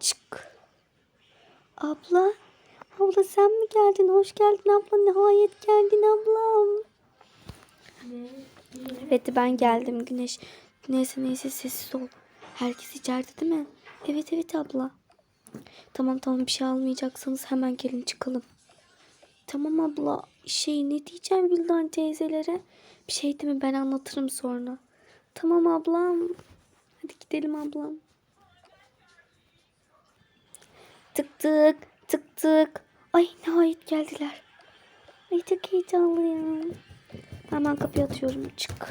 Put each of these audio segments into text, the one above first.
Çık. Abla. Abla sen mi geldin? Hoş geldin abla. Nihayet geldin ablam. Evet ben geldim Güneş. Neyse neyse sessiz ol. Herkes içeride değil mi? Evet evet abla. Tamam tamam bir şey almayacaksanız hemen gelin çıkalım. Tamam abla. Şey ne diyeceğim Vildan teyzelere? Bir şey değil mi ben anlatırım sonra. Tamam ablam. Hadi gidelim ablam. Tık tık tık tık. Ay nihayet geldiler. Ay çok heyecanlıyım. Hemen kapıyı atıyorum. Çık.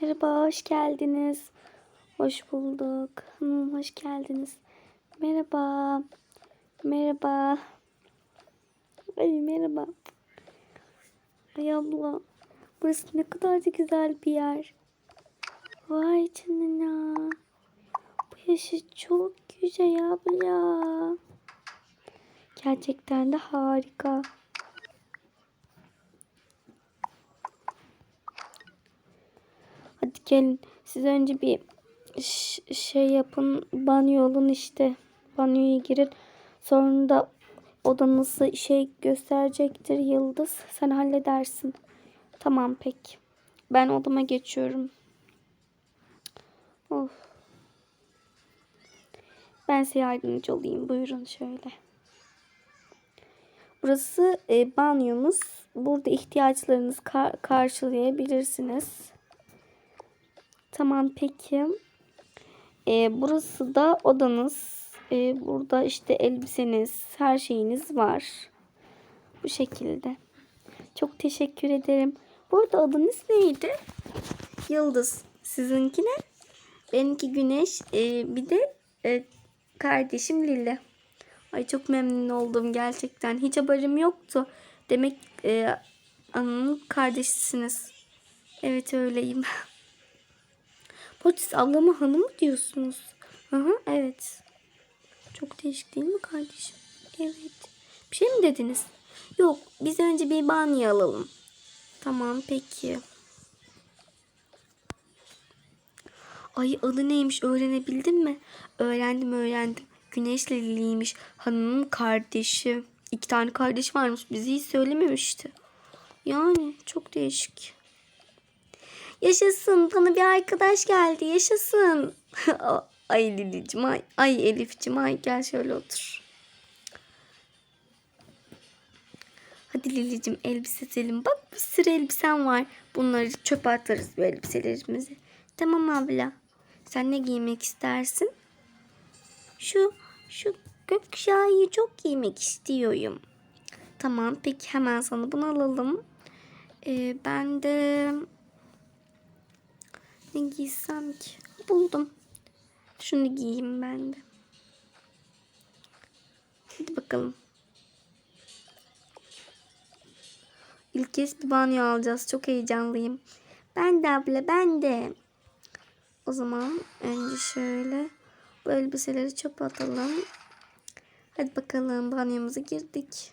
Merhaba, hoş geldiniz. Hoş bulduk. Hmm, hoş geldiniz. Merhaba. Merhaba. Ay merhaba. Ay abla. Burası ne kadar da güzel bir yer. Vay canına. Bu yaşı çok güzel abla. Gerçekten de harika. Hadi gelin. Siz önce bir şey yapın. Banyo olun işte. Banyoya girin. Sonra da odanızı şey gösterecektir Yıldız. Sen halledersin. Tamam peki. Ben odama geçiyorum. Of. Ben size yardımcı olayım. Buyurun şöyle. Burası e, banyomuz. Burada ihtiyaçlarınızı kar- karşılayabilirsiniz. Tamam peki. E, burası da odanız. E, burada işte elbiseniz, her şeyiniz var. Bu şekilde. Çok teşekkür ederim. Burada adınız neydi? Yıldız. Sizinki ne? Benimki Güneş. E, bir de e, kardeşim Lille. Ay çok memnun oldum gerçekten. Hiç haberim yoktu. Demek e, annemin kardeşisiniz. Evet öyleyim. Polis ablama hanım mı diyorsunuz? Hı evet. Çok değişik değil mi kardeşim? Evet. Bir şey mi dediniz? Yok biz önce bir banyo alalım. Tamam peki. Ay adı neymiş öğrenebildin mi? Öğrendim öğrendim. Güneşle Lili'ymiş. Hanımın kardeşi. İki tane kardeş varmış. Bizi hiç söylememişti. Yani çok değişik. Yaşasın bana bir arkadaş geldi. Yaşasın. ay Lili'cim ay. Ay Elif'cim ay gel şöyle otur. Hadi Lili'cim elbise selim. Bak bir sürü elbisen var. Bunları çöpe atarız bu elbiselerimizi. Tamam abla. Sen ne giymek istersin? Şu şu gökkuşağıyı çok giymek istiyorum. Tamam peki hemen sana bunu alalım. Ee, ben de ne giysem ki? Buldum. Şunu giyeyim ben de. Hadi bakalım. İlk kez bir banyo alacağız. Çok heyecanlıyım. Ben de abla ben de. O zaman önce şöyle bu elbiseleri çöpe atalım. Hadi bakalım banyomuza girdik.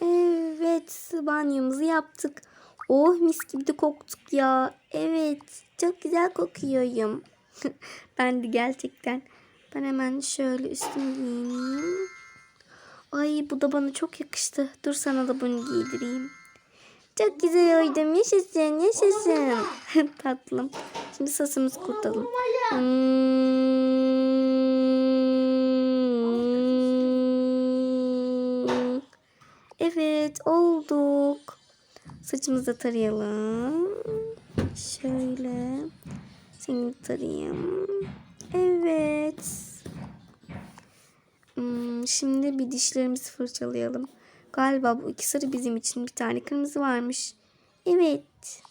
Evet banyomuzu yaptık. Oh mis gibi de koktuk ya. Evet çok güzel kokuyorum. ben de gerçekten. Ben hemen şöyle üstümü giyineyim. Ay bu da bana çok yakıştı. Dur sana da bunu giydireyim. Çok güzel oydum. Yaşasın yaşasın. Tatlım. Şimdi sasımızı kurtalım. Hmm. Evet olduk. Saçımızı da tarayalım. Şöyle. Seni tarayayım. Evet. Hmm, şimdi bir dişlerimizi fırçalayalım. Galiba bu iki sarı bizim için bir tane kırmızı varmış. Evet.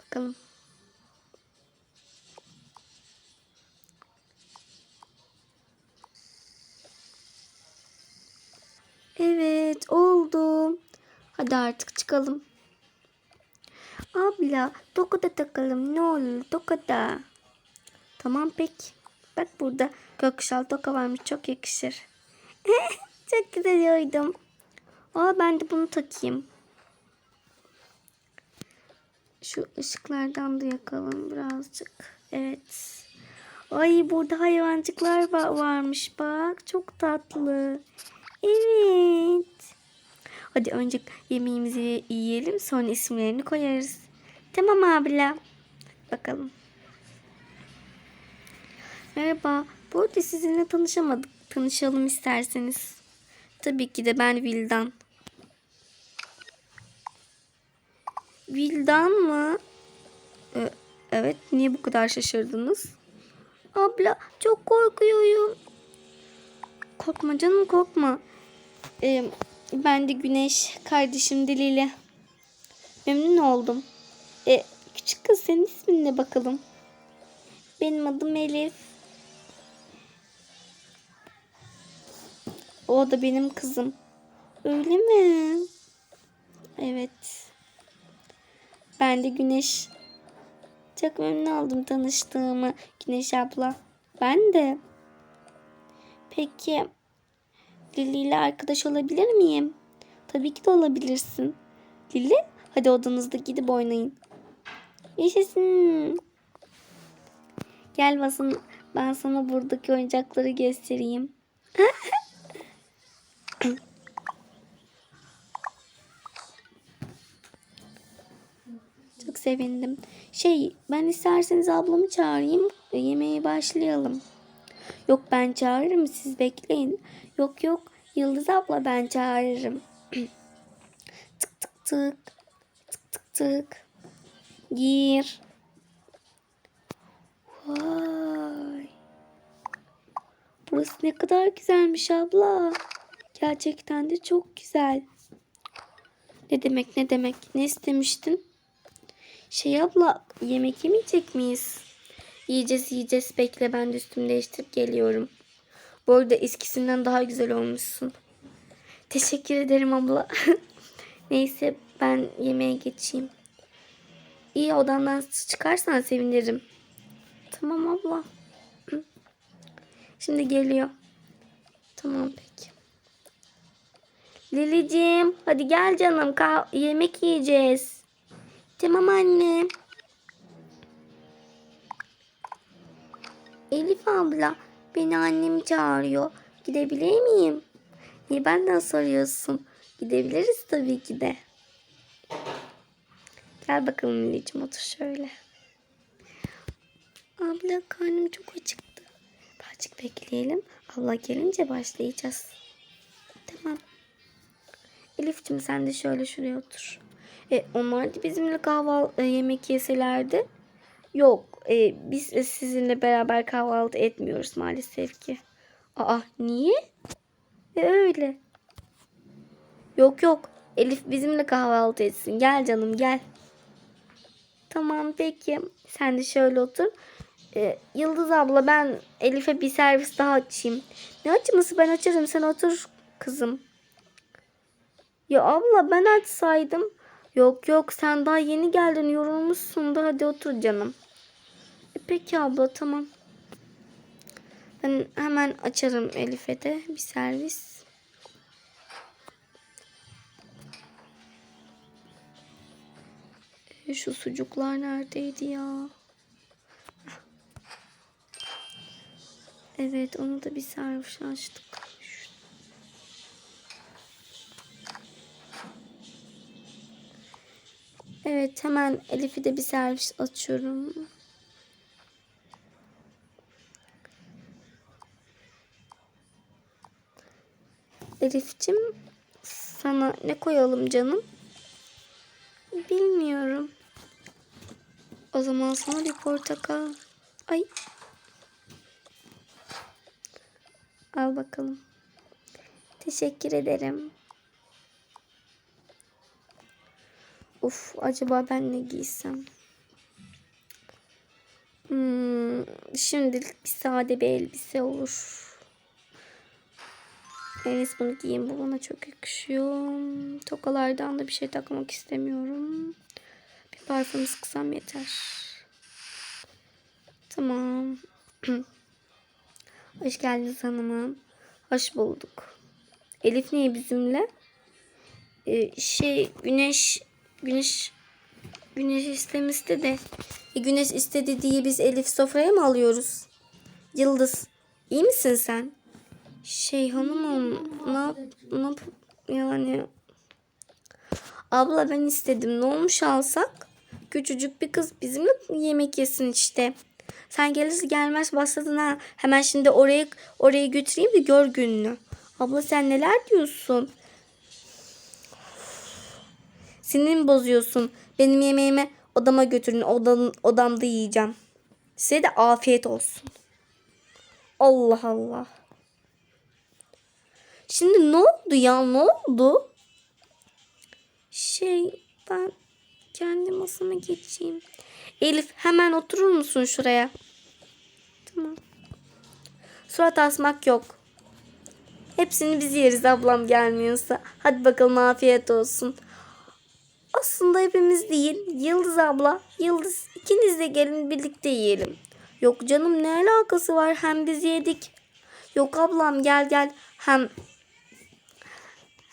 Bakalım. Evet oldu. Hadi artık çıkalım. Abla toka da takalım ne olur toka da. Tamam peki. Bak burada gökkuşağı toka varmış çok yakışır. çok güzel oydum. Aa ben de bunu takayım. Şu ışıklardan da yakalım birazcık. Evet. Ay burada hayvancıklar va- varmış bak. Çok tatlı. Evet. Hadi önce yemeğimizi yiyelim sonra isimlerini koyarız. Tamam abla. Bakalım. Merhaba. Bu arada sizinle tanışamadık. Tanışalım isterseniz. Tabii ki de ben Vildan. Vildan mı? Evet. Niye bu kadar şaşırdınız? Abla çok korkuyorum. Korkma canım korkma. Ee, ben de Güneş. Kardeşim Dilili. Memnun oldum. Ee, küçük kız senin ismin ne bakalım? Benim adım Elif. O da benim kızım. Öyle mi? Evet. Ben de Güneş. Çok memnun oldum tanıştığımı Güneş abla. Ben de. Peki Lili ile arkadaş olabilir miyim? Tabii ki de olabilirsin. Lili hadi odanızda gidip oynayın. Yaşasın. Gel basın ben sana buradaki oyuncakları göstereyim. Çok sevindim. Şey ben isterseniz ablamı çağırayım. Yemeğe başlayalım. Yok ben çağırırım siz bekleyin. Yok yok Yıldız abla ben çağırırım. tık tık tık. Tık tık tık. Gir. Vay. Burası ne kadar güzelmiş abla. Gerçekten de çok güzel. Ne demek ne demek? Ne istemiştin? Şey abla yemek yemeyecek miyiz? Yiyeceğiz yiyeceğiz. Bekle ben de üstümü değiştirip geliyorum. Bu arada eskisinden daha güzel olmuşsun. Teşekkür ederim abla. Neyse ben yemeğe geçeyim. İyi odandan çıkarsan sevinirim. Tamam abla. Şimdi geliyor. Tamam peki. Lilicim hadi gel canım kah- yemek yiyeceğiz. Tamam anne. Elif abla beni annem çağırıyor. Gidebilir miyim? Niye benden soruyorsun? Gidebiliriz tabii ki de. Gel bakalım Lilicim otur şöyle. Abla karnım çok acıktı. Birazcık bekleyelim. Abla gelince başlayacağız. Tamam. Elif'cim sen de şöyle şuraya otur. E, onlar da bizimle kahvaltı e, yemek yeselerdi. Yok e, biz sizinle beraber kahvaltı etmiyoruz maalesef ki. Aa niye? E, öyle. Yok yok Elif bizimle kahvaltı etsin. Gel canım gel. Tamam peki. Sen de şöyle otur. E, Yıldız abla ben Elif'e bir servis daha açayım. Ne açması ben açarım sen otur kızım. Ya abla ben açsaydım. Yok yok sen daha yeni geldin yorulmuşsun da hadi otur canım. Peki abla tamam. Ben hemen açarım Elif'e de bir servis. E, şu sucuklar neredeydi ya? Evet onu da bir servis açtık. Evet hemen Elif'i de bir servis açıyorum. Elif'cim sana ne koyalım canım? Bilmiyorum. O zaman sana bir portakal. Ay. Al bakalım. Teşekkür ederim. Of acaba ben ne giysem? Hmm, şimdilik bir sade bir elbise olur. En bunu giyeyim. Bu bana çok yakışıyor. Tokalardan da bir şey takmak istemiyorum. Bir Parfüm sıksam yeter. Tamam. Hoş geldiniz hanımım. Hoş bulduk. Elif niye bizimle? Ee, şey güneş güneş güneş istemişti de e, güneş istedi diye biz Elif sofraya mı alıyoruz? Yıldız iyi misin sen? Şey hanımım ne ne yani abla ben istedim ne olmuş alsak? Küçücük bir kız bizimle yemek yesin işte. Sen gelirse gelmez başladın ha. Hemen şimdi oraya oraya götüreyim de gör gününü. Abla sen neler diyorsun? Sinirimi bozuyorsun. Benim yemeğimi odama götürün. Odam, odamda yiyeceğim. Size de afiyet olsun. Allah Allah. Şimdi ne oldu ya? Ne oldu? Şey ben kendi masama geçeyim. Elif hemen oturur musun şuraya? Tamam. Surat asmak yok. Hepsini biz yeriz ablam gelmiyorsa. Hadi bakalım afiyet olsun. Aslında hepimiz değil. Yıldız abla, Yıldız ikiniz de gelin birlikte yiyelim. Yok canım ne alakası var hem biz yedik. Yok ablam gel gel hem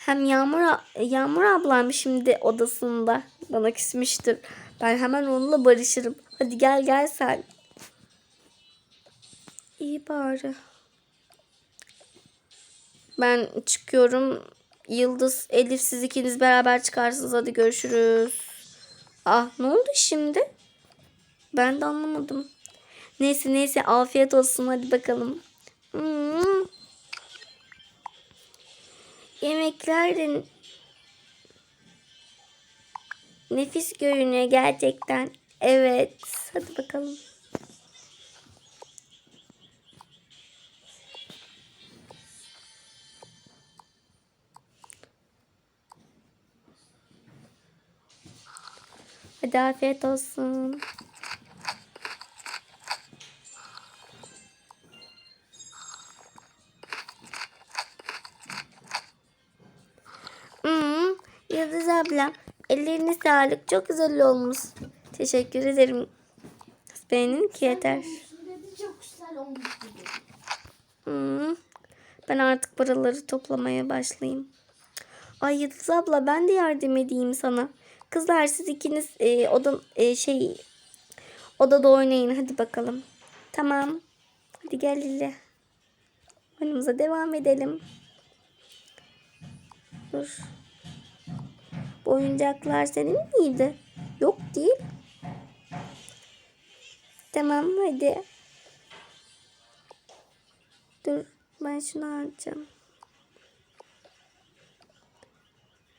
hem Yağmur, Yağmur ablam şimdi odasında bana küsmüştür. Ben hemen onunla barışırım. Hadi gel gel sen. İyi bari. Ben çıkıyorum. Yıldız, Elif siz ikiniz beraber çıkarsınız. Hadi görüşürüz. Ah ne oldu şimdi? Ben de anlamadım. Neyse neyse afiyet olsun hadi bakalım. Hmm. Yemekler nefis görünüyor gerçekten. Evet hadi bakalım. Hadi afiyet olsun. Ellerine sağlık çok güzel olmuş. Teşekkür ederim. Beğenin ki yeter. Çok güzel olmuş. Hmm, ben artık paraları toplamaya başlayayım. Ay Yıldız abla ben de yardım edeyim sana. Kızlar siz ikiniz e, oda e, şey odada oynayın hadi bakalım. Tamam. Hadi gel Lili. Oyunumuza devam edelim. Dur. Bu oyuncaklar senin miydi? Yok değil. Tamam hadi. Dur ben şunu alacağım.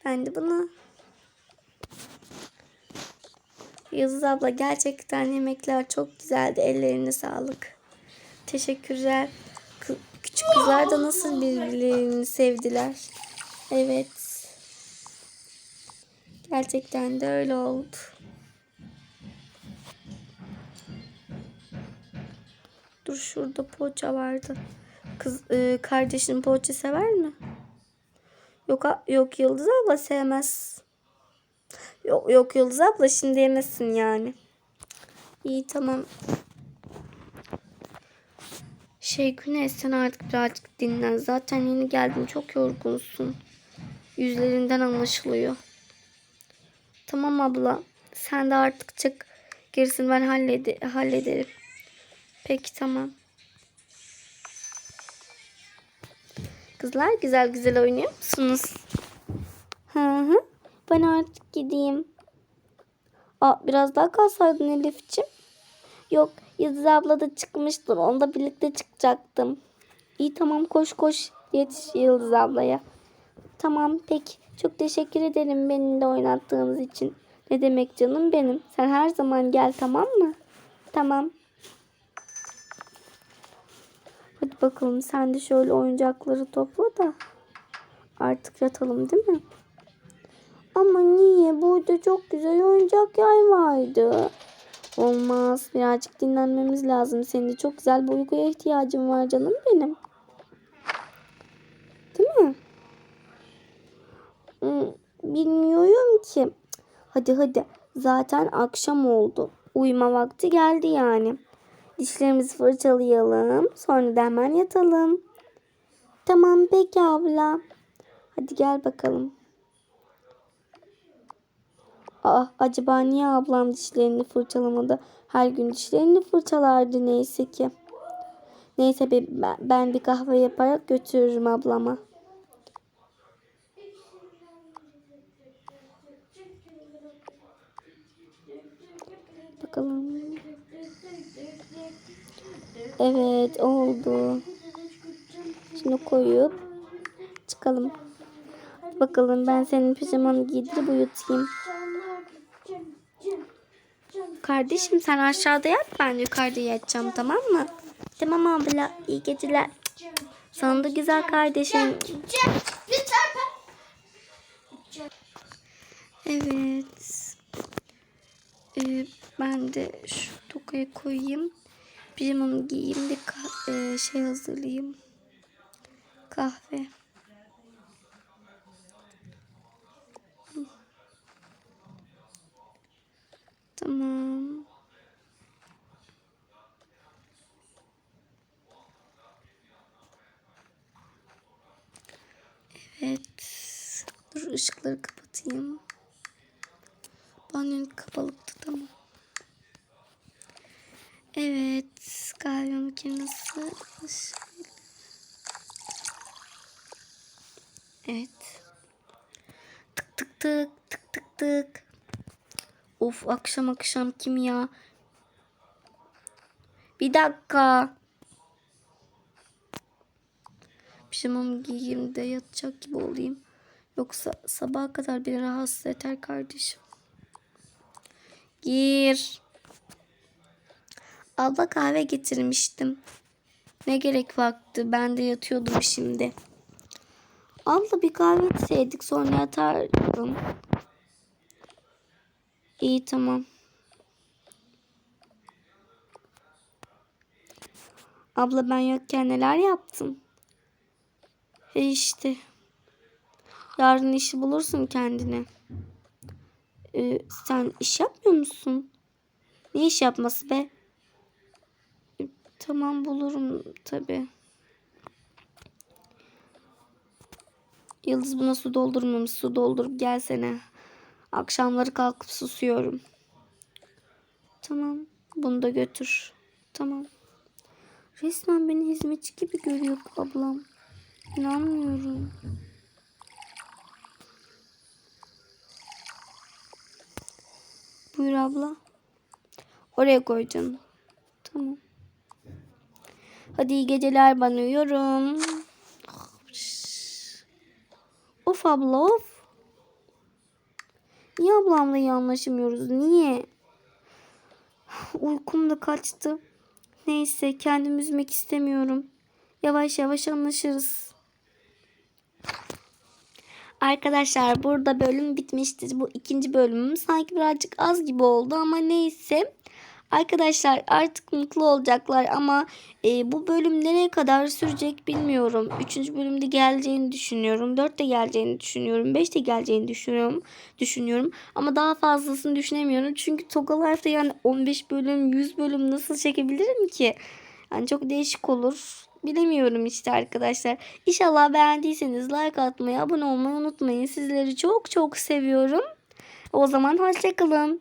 Ben de bunu. Yıldız abla gerçekten yemekler çok güzeldi. Ellerine sağlık. Teşekkürler. Küçük kızlar da nasıl birbirlerini sevdiler. Evet. Gerçekten de öyle oldu. Dur şurada poğaça vardı. Kız e, kardeşin poğaça sever mi? Yok yok Yıldız abla sevmez. Yok yok Yıldız abla şimdi yemezsin yani. İyi tamam. Şey Güneş sen artık birazcık dinlen. Zaten yeni geldin çok yorgunsun. Yüzlerinden anlaşılıyor. Tamam abla. Sen de artık çık. Gerisini ben hallede hallederim. Peki tamam. Kızlar güzel güzel oynuyor musunuz? Hı hı. Ben artık gideyim. Aa, biraz daha kalsaydın Elif'ciğim. Yok Yıldız abla da çıkmıştır. Onunla birlikte çıkacaktım. İyi tamam koş koş. Yetiş Yıldız ablaya. Tamam peki. Çok teşekkür ederim benimle oynattığınız için. Ne demek canım benim. Sen her zaman gel tamam mı? Tamam. Hadi bakalım sen de şöyle oyuncakları topla da artık yatalım değil mi? Ama niye? Burada çok güzel oyuncak yay vardı. Olmaz. Birazcık dinlenmemiz lazım. Senin de çok güzel bir uykuya ihtiyacın var canım benim. Değil mi? Hmm, Bilmiyorum ki. Hadi hadi. Zaten akşam oldu. Uyuma vakti geldi yani. Dişlerimizi fırçalayalım. Sonra da hemen yatalım. Tamam peki abla. Hadi gel bakalım. Aa, acaba niye ablam dişlerini fırçalamadı? Her gün dişlerini fırçalardı neyse ki. Neyse be- ben- ben bir kahve yaparak götürürüm ablama. Bakalım. Evet oldu. Şimdi koyup çıkalım. Bakalım ben senin pijamanı giydirip uyutayım. Kardeşim sen aşağıda yat ben yukarıda yatacağım tamam mı? Tamam abla iyi geceler. Sana da güzel kardeşim. Evet. De şu tokayı koyayım. Pijamamı giyeyim ka- e, şey hazırlayayım. Kahve. Tamam. Evet. Dur ışıkları kapatayım. Banyonun kapalıktı tamam. Evet. Kahve makinesi. Evet. Tık tık tık tık tık tık. Of akşam akşam kim ya? Bir dakika. Pijamamı giyeyim de yatacak gibi olayım. Yoksa sabaha kadar beni rahatsız eder kardeşim. Gir. Abla kahve getirmiştim. Ne gerek vakti ben de yatıyordum şimdi. Abla bir kahve içseydik sonra yatardım. İyi tamam. Abla ben yokken neler yaptın? E işte. Yarın işi bulursun kendine. Ee, sen iş yapmıyor musun? Ne iş yapması be? Tamam bulurum tabi. Yıldız buna su doldurmamış. Su doldurup gelsene. Akşamları kalkıp susuyorum. Tamam. Bunu da götür. Tamam. Resmen beni hizmetçi gibi görüyor ablam. İnanmıyorum. Buyur abla. Oraya koy canım. Tamam. Hadi iyi geceler ben uyuyorum. Of abla of. Niye ablamla iyi anlaşamıyoruz? Niye? Uykum da kaçtı. Neyse kendimi üzmek istemiyorum. Yavaş yavaş anlaşırız. Arkadaşlar burada bölüm bitmiştir. Bu ikinci bölümüm sanki birazcık az gibi oldu ama neyse. Arkadaşlar artık mutlu olacaklar ama e, bu bölüm nereye kadar sürecek bilmiyorum. Üçüncü bölümde geleceğini düşünüyorum. Dört de geleceğini düşünüyorum. Beş de geleceğini düşünüyorum. düşünüyorum. Ama daha fazlasını düşünemiyorum. Çünkü Toga Life'da yani 15 bölüm 100 bölüm nasıl çekebilirim ki? Yani çok değişik olur. Bilemiyorum işte arkadaşlar. İnşallah beğendiyseniz like atmayı, abone olmayı unutmayın. Sizleri çok çok seviyorum. O zaman hoşçakalın.